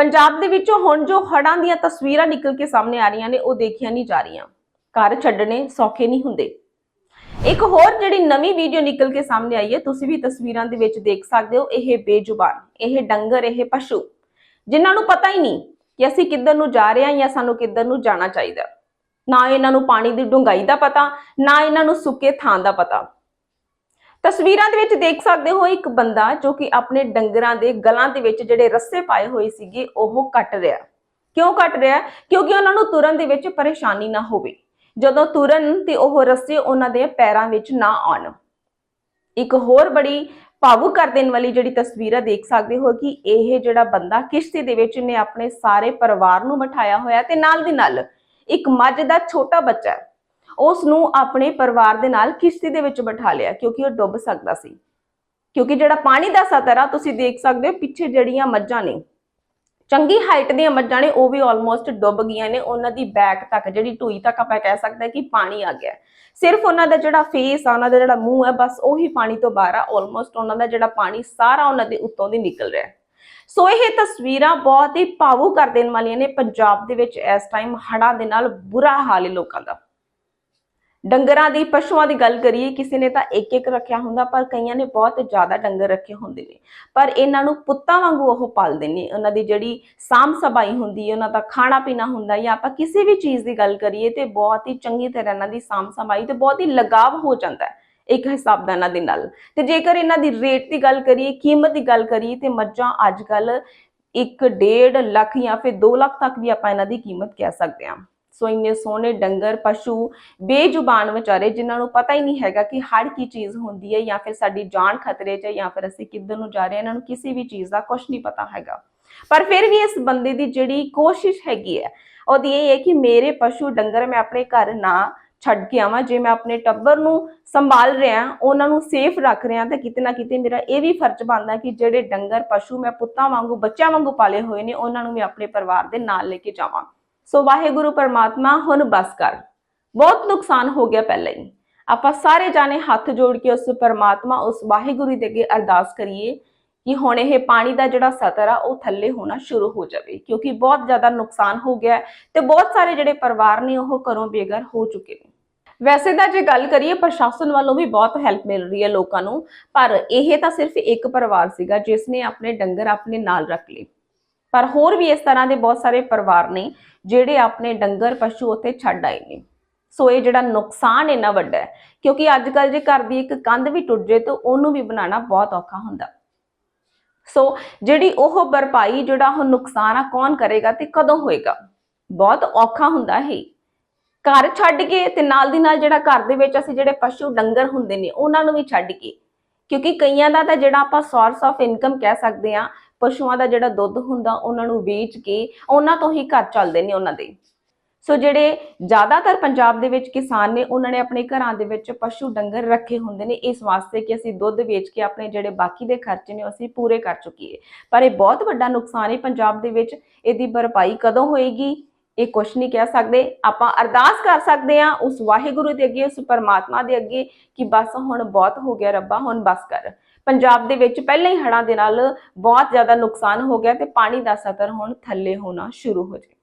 ਪੰਜਾਬ ਦੇ ਵਿੱਚੋਂ ਹੁਣ ਜੋ ਹੜ੍ਹਾਂ ਦੀਆਂ ਤਸਵੀਰਾਂ ਨਿਕਲ ਕੇ ਸਾਹਮਣੇ ਆ ਰਹੀਆਂ ਨੇ, ਉਹ ਦੇਖੀਆਂ ਨਹੀਂ ਜਾ ਰਹੀਆਂ। ਘਰ ਛੱਡਣੇ ਸੌਖੇ ਨਹੀਂ ਹੁੰਦੇ। ਇੱਕ ਹੋਰ ਜਿਹੜੀ ਨਵੀਂ ਵੀਡੀਓ ਨਿਕਲ ਕੇ ਸਾਹਮਣੇ ਆਈ ਹੈ, ਤੁਸੀਂ ਵੀ ਤਸਵੀਰਾਂ ਦੇ ਵਿੱਚ ਦੇਖ ਸਕਦੇ ਹੋ, ਇਹ ਬੇਜ਼ੁਬਾਨ, ਇਹ ਡੰਗਰ, ਇਹ ਪਸ਼ੂ, ਜਿਨ੍ਹਾਂ ਨੂੰ ਪਤਾ ਹੀ ਨਹੀਂ ਕਿ ਅਸੀਂ ਕਿੱਧਰ ਨੂੰ ਜਾ ਰਹੇ ਹਾਂ ਜਾਂ ਸਾਨੂੰ ਕਿੱਧਰ ਨੂੰ ਜਾਣਾ ਚਾਹੀਦਾ। ਨਾ ਇਹਨਾਂ ਨੂੰ ਪਾਣੀ ਦੀ ਡੂੰਘਾਈ ਦਾ ਪਤਾ, ਨਾ ਇਹਨਾਂ ਨੂੰ ਸੁੱਕੇ ਥਾਂ ਦਾ ਪਤਾ। ਤਸਵੀਰਾਂ ਦੇ ਵਿੱਚ ਦੇਖ ਸਕਦੇ ਹੋ ਇੱਕ ਬੰਦਾ ਜੋ ਕਿ ਆਪਣੇ ਡੰਗਰਾਂ ਦੇ ਗਲਾਂ ਦੇ ਵਿੱਚ ਜਿਹੜੇ ਰੱਸੇ ਪਾਏ ਹੋਏ ਸੀਗੇ, ਉਹ ਕੱਟ ਰਿਹਾ। ਕਿਉਂ ਕੱਟ ਰਿਹਾ? ਕਿਉਂਕਿ ਉਹਨਾਂ ਨੂੰ ਤੁਰਨ ਦੇ ਵਿੱਚ ਪਰੇਸ਼ਾਨੀ ਨਾ ਹੋਵੇ। ਜਦੋਂ ਤੁਰਨ ਤੇ ਉਹ ਰੱਸੇ ਉਹਨਾਂ ਦੇ ਪੈਰਾਂ ਵਿੱਚ ਨਾ ਆਉਣ। ਇੱਕ ਹੋਰ ਬੜੀ ਭਾਵੁਕ ਕਰ ਦੇਣ ਵਾਲੀ ਜਿਹੜੀ ਤਸਵੀਰ ਦੇਖ ਸਕਦੇ ਹੋ ਕਿ ਇਹ ਜਿਹੜਾ ਬੰਦਾ ਕਿਸ਼ਤੀ ਦੇ ਵਿੱਚ ਨੇ ਆਪਣੇ ਸਾਰੇ ਪਰਿਵਾਰ ਨੂੰ ਬਿਠਾਇਆ ਹੋਇਆ ਤੇ ਨਾਲ ਦੀ ਨਾਲ ਇੱਕ ਮੱਝ ਦਾ ਛੋਟਾ ਬੱਚਾ ਉਸ ਨੂੰ ਆਪਣੇ ਪਰਿਵਾਰ ਦੇ ਨਾਲ ਕਿਸ਼ਤੀ ਦੇ ਵਿੱਚ ਬਿਠਾ ਲਿਆ ਕਿਉਂਕਿ ਉਹ ਡੁੱਬ ਸਕਦਾ ਸੀ। ਕਿਉਂਕਿ ਜਿਹੜਾ ਪਾਣੀ ਦਾ ਸਤਰ ਆ, ਤੁਸੀਂ ਦੇਖ ਸਕਦੇ ਹੋ, ਪਿੱਛੇ ਜਿਹੜੀਆਂ ਮੱਝਾਂ ਨੇ, ਚੰਗੀ ਹਾਈਟ ਦੀਆਂ ਮੱਝਾਂ ਨੇ, ਉਹ ਵੀ ਆਲਮੋਸਟ ਡੁੱਬ ਗਈਆਂ ਨੇ। ਉਹਨਾਂ ਦੀ ਬੈਕ ਤੱਕ, ਜਿਹੜੀ ਢੂਈ ਤੱਕ ਆਪਾਂ ਕਹਿ ਸਕਦੇ ਹਾਂ ਕਿ ਪਾਣੀ ਆ ਗਿਆ। ਸਿਰਫ ਉਹਨਾਂ ਦਾ ਜਿਹੜਾ ਫੇਸ ਆ, ਉਹਨਾਂ ਦਾ ਜਿਹੜਾ ਮੂੰਹ ਹੈ ਬਸ ਉਹੀ ਪਾਣੀ ਤੋਂ ਬਾਹਰ ਆ। ਆਲਮੋਸਟ ਉਹਨਾਂ ਦਾ ਜਿਹੜਾ ਪਾਣੀ, ਸਾਰਾ ਉਹਨਾਂ ਦੇ ਉੱਤੋਂ ਦੀ ਨਿਕਲ ਰਿਹਾ। ਸੋ ਇਹ ਤਸਵੀਰਾਂ ਬਹੁਤ ਹੀ ਭਾਵੁਕ ਕਰ ਦੇਣ ਵਾਲੀਆਂ ਨੇ ਪੰਜਾਬ ਦੇ ਵਿੱਚ ਇਸ ਟਾਈਮ ਹੜ੍ਹਾਂ ਦੇ ਨਾਲ ਬੁਰਾ ਹਾਲ ਹੈ ਲੋਕਾਂ ਦਾ। ਡੰਗਰਾਂ ਦੀ, ਪਸ਼ੂਆਂ ਦੀ ਗੱਲ ਕਰੀਏ, ਕਿਸੇ ਨੇ ਤਾਂ ਇੱਕ ਇੱਕ ਰੱਖਿਆ ਹੁੰਦਾ, ਪਰ ਕਈਆਂ ਨੇ ਬਹੁਤ ਜ਼ਿਆਦਾ ਡੰਗਰ ਰੱਖੇ ਹੁੰਦੇ ਨੇ। ਪਰ ਇਹਨਾਂ ਨੂੰ ਪੁੱਤਾਂ ਵਾਂਗੂ ਉਹ ਪਾਲਦੇ ਨੇ। ਉਹਨਾਂ ਦੀ ਜਿਹੜੀ ਸਾਂਭ ਸਬਾਈ ਹੁੰਦੀ ਹੈ, ਉਹਨਾਂ ਦਾ ਖਾਣਾ ਪੀਣਾ ਹੁੰਦਾ ਜਾਂ ਆਪਾਂ ਕਿਸੇ ਵੀ ਚੀਜ਼ ਦੀ ਗੱਲ ਕਰੀਏ, ਤੇ ਬਹੁਤ ਹੀ ਚੰਗੀ ਤਰ੍ਹਾਂ ਇਹਨਾਂ ਦੀ ਸਾਂਭ ਸਬਾਈ ਤੇ ਬਹੁਤ ਹੀ ਲਗਾਵ ਹੋ ਜਾਂਦਾ ਹੈ, ਇੱਕ ਹਿਸਾਬ ਦਾ ਇਹਨਾਂ ਦੇ ਨਾਲ। ਤੇ ਜੇਕਰ ਇਹਨਾਂ ਦੀ ਰੇਟ ਦੀ ਗੱਲ ਕਰੀਏ, ਕੀਮਤ ਦੀ ਗੱਲ ਕਰੀਏ, ਤੇ ਮੱਝਾਂ ਅੱਜ ਕੱਲ 1.5 ਲੱਖ ਜਾਂ ਫਿਰ 2 ਲੱਖ ਤੱਕ ਵੀ ਆਪਾਂ ਇਹਨਾਂ ਦੀ ਕੀਮਤ ਕਹਿ ਸਕਦੇ ਹਾਂ। ਸੋ ਇੰਨੇ ਸੋਹਣੇ ਡੰਗਰ, ਪਸ਼ੂ, ਬੇਜ਼ੁਬਾਨ ਵਿਚਾਰੇ, ਜਿਨ੍ਹਾਂ ਨੂੰ ਪਤਾ ਹੀ ਨਹੀਂ ਹੈਗਾ ਕਿ ਹੜ ਕੀ ਚੀਜ਼ ਹੁੰਦੀ ਹੈ ਜਾਂ ਫਿਰ ਸਾਡੀ ਜਾਨ ਖਤਰੇ 'ਚ ਹੈ ਜਾਂ ਫਿਰ ਅਸੀਂ ਕਿੱਧਰ ਨੂੰ ਜਾ ਰਹੇ ਹਾਂ, ਇਹਨਾਂ ਨੂੰ ਕਿਸੇ ਵੀ ਚੀਜ਼ ਦਾ ਕੁਝ ਨਹੀਂ ਪਤਾ ਹੈਗਾ। ਪਰ ਫਿਰ ਵੀ ਇਸ ਬੰਦੇ ਦੀ ਜਿਹੜੀ ਕੋਸ਼ਿਸ਼ ਹੈਗੀ ਹੈ, ਉਹਦੀ ਇਹ ਹੈ ਕਿ ਮੇਰੇ ਪਸ਼ੂ ਡੰਗਰ ਮੈਂ ਆਪਣੇ ਘਰ ਨਾ ਛੱਡ ਕੇ ਆਵਾਂ, ਜੇ ਮੈਂ ਆਪਣੇ ਟੱਬਰ ਨੂੰ ਸੰਭਾਲ ਰਿਹਾ ਉਹਨਾਂ ਨੂੰ ਸੇਫ ਰੱਖ ਰਿਹਾ ਤਾਂ ਕਿਤੇ ਨਾ ਕਿਤੇ ਮੇਰਾ ਇਹ ਵੀ ਫਰਜ਼ ਬਣਦਾ ਕਿ ਜਿਹੜੇ ਡੰਗਰ, ਪਸ਼ੂ ਮੈਂ ਪੁੱਤਾਂ ਵਾਂਗੂ, ਬੱਚਿਆਂ ਵਾਂਗੂ ਪਾਲੇ ਹੋਏ ਨੇ, ਉਹਨਾਂ ਨੂੰ ਮੈਂ ਆਪਣੇ ਪਰਿਵਾਰ ਦੇ ਨਾਲ ਲੈ ਕੇ ਜਾਵਾਂ। ਸੋ ਵਾਹਿਗੁਰੂ ਪਰਮਾਤਮਾ ਹੁਣ ਬਸ ਕਰ। ਬਹੁਤ ਨੁਕਸਾਨ ਹੋ ਗਿਆ ਪਹਿਲਾਂ ਹੀ। ਆਪਾਂ ਸਾਰੇ ਜਾਣੇ ਹੱਥ ਜੋੜ ਕੇ ਉਸ ਪਰਮਾਤਮਾ, ਉਸ ਵਾਹਿਗੁਰੂ ਦੇ ਅੱਗੇ ਅਰਦਾਸ ਕਰੀਏ ਕਿ ਹੁਣ ਇਹ ਪਾਣੀ ਦਾ ਜਿਹੜਾ ਸਤਰ ਆ, ਉਹ ਥੱਲੇ ਹੋਣਾ ਸ਼ੁਰੂ ਹੋ ਜਾਵੇ, ਕਿਉਂਕਿ ਬਹੁਤ ਜ਼ਿਆਦਾ ਨੁਕਸਾਨ ਹੋ ਗਿਆ ਹੈ ਤੇ ਬਹੁਤ ਸਾਰੇ ਜਿਹੜੇ ਪਰਿਵਾਰ ਨੇ ਉਹ ਘਰੋਂ ਬੇਘਰ ਹੋ ਚੁੱਕੇ ਨੇ। ਵੈਸੇ ਤਾਂ ਜੇ ਗੱਲ ਕਰੀਏ, ਪ੍ਰਸ਼ਾਸਨ ਵੱਲੋਂ ਵੀ ਬਹੁਤ ਹੈਲਪ ਮਿਲ ਰਹੀ ਹੈ ਲੋਕਾਂ ਨੂੰ, ਪਰ ਇਹ ਤਾਂ ਸਿਰਫ ਇੱਕ ਪਰਿਵਾਰ ਸੀਗਾ ਜਿਸ ਨੇ ਆਪਣੇ ਡੰਗਰ ਆਪਣੇ ਨਾਲ ਰੱਖ ਲਏ। ਪਰ ਹੋਰ ਵੀ ਇਸ ਤਰ੍ਹਾਂ ਦੇ ਬਹੁਤ ਸਾਰੇ ਪਰਿਵਾਰ ਨੇ ਜਿਹੜੇ ਆਪਣੇ ਡੰਗਰ, ਪਸ਼ੂ ਉੱਥੇ ਛੱਡ ਆਏ ਨੇ। ਸੋ ਇਹ ਜਿਹੜਾ ਨੁਕਸਾਨ ਇੰਨਾ ਵੱਡਾ ਹੈ, ਕਿਉਂਕਿ ਅੱਜ ਕੱਲ ਜੇ ਘਰ ਦੀ ਇੱਕ ਕੰਧ ਵੀ ਟੁੱਟ ਜੇ ਤਾਂ ਉਹਨੂੰ ਵੀ ਬਣਾਉਣਾ ਬਹੁਤ ਔਖਾ ਹੁੰਦਾ। ਸੋ ਜਿਹੜੀ ਉਹ ਭਰਪਾਈ, ਜਿਹੜਾ ਉਹ ਨੁਕਸਾਨ ਆ, ਕੌਣ ਕਰੇਗਾ ਤੇ ਕਦੋਂ ਹੋਏਗਾ? ਬਹੁਤ ਔਖਾ ਹੁੰਦਾ ਹੈ। ਘਰ ਛੱਡ ਕੇ ਤੇ ਨਾਲ ਦੀ ਨਾਲ ਜਿਹੜਾ ਘਰ ਦੇ ਵਿੱਚ ਅਸੀਂ ਜਿਹੜੇ ਪਸ਼ੂ, ਡੰਗਰ ਹੁੰਦੇ ਨੇ, ਉਹਨਾਂ ਨੂੰ ਵੀ ਛੱਡ ਕੇ। ਕਿਉਂਕਿ ਕਈਆਂ ਦਾ ਤਾਂ ਜਿਹੜਾ ਆਪਾਂ ਸੋਰਸ ਆਫ ਇਨਕਮ ਕਹਿ ਸਕਦੇ ਆ ਪਸ਼ੂਆਂ ਦਾ ਜਿਹੜਾ ਦੁੱਧ ਹੁੰਦਾ, ਉਹਨਾਂ ਨੂੰ ਵੇਚ ਕੇ ਉਹਨਾਂ ਤੋਂ ਹੀ ਘਰ ਚੱਲਦੇ ਨੇ ਉਹਨਾਂ ਦੇ। ਸੋ ਜਿਹੜੇ ਜ਼ਿਆਦਾਤਰ ਪੰਜਾਬ ਦੇ ਵਿੱਚ ਕਿਸਾਨ ਨੇ, ਉਹਨਾਂ ਨੇ ਆਪਣੇ ਘਰਾਂ ਦੇ ਵਿੱਚ ਪਸ਼ੂ ਡੰਗਰ ਰੱਖੇ ਹੁੰਦੇ ਨੇ। ਇਸ ਵਾਸਤੇ ਕਿ ਅਸੀਂ ਦੁੱਧ ਵੇਚ ਕੇ ਆਪਣੇ ਜਿਹੜੇ ਬਾਕੀ ਦੇ ਖਰਚੇ ਨੇ, ਉਹ ਅਸੀਂ ਪੂਰੇ ਕਰ ਚੁੱਕੀਏ। ਪਰ ਇਹ ਬਹੁਤ ਵੱਡਾ ਨੁਕਸਾਨ ਹੈ, ਪੰਜਾਬ ਦੇ ਵਿੱਚ ਇਹਦੀ ਭਰਪਾਈ ਕਦੋਂ ਹੋਏਗੀ? ਇਹ ਕੁਛ ਨਹੀਂ ਕਹਿ ਸਕਦੇ। ਆਪਾਂ ਅਰਦਾਸ ਕਰ ਸਕਦੇ ਹਾਂ ਉਸ ਵਾਹਿਗੁਰੂ ਦੇ ਅੱਗੇ, ਉਸ ਪਰਮਾਤਮਾ ਦੇ ਅੱਗੇ ਕਿ ਬਸ ਹੁਣ ਬਹੁਤ ਹੋ ਗਿਆ ਰੱਬਾ, ਹੁਣ ਬਸ ਕਰ। ਪੰਜਾਬ ਦੇ ਵਿੱਚ ਪਹਿਲਾਂ ਹੀ ਹੜ੍ਹਾਂ ਦੇ ਨਾਲ ਬਹੁਤ ਜ਼ਿਆਦਾ ਨੁਕਸਾਨ ਹੋ ਗਿਆ ਤੇ ਪਾਣੀ ਦਾ ਸਤਰ ਹੁਣ ਥੱਲੇ ਹੋਣਾ ਸ਼ੁਰੂ ਹੋ ਜਾਏ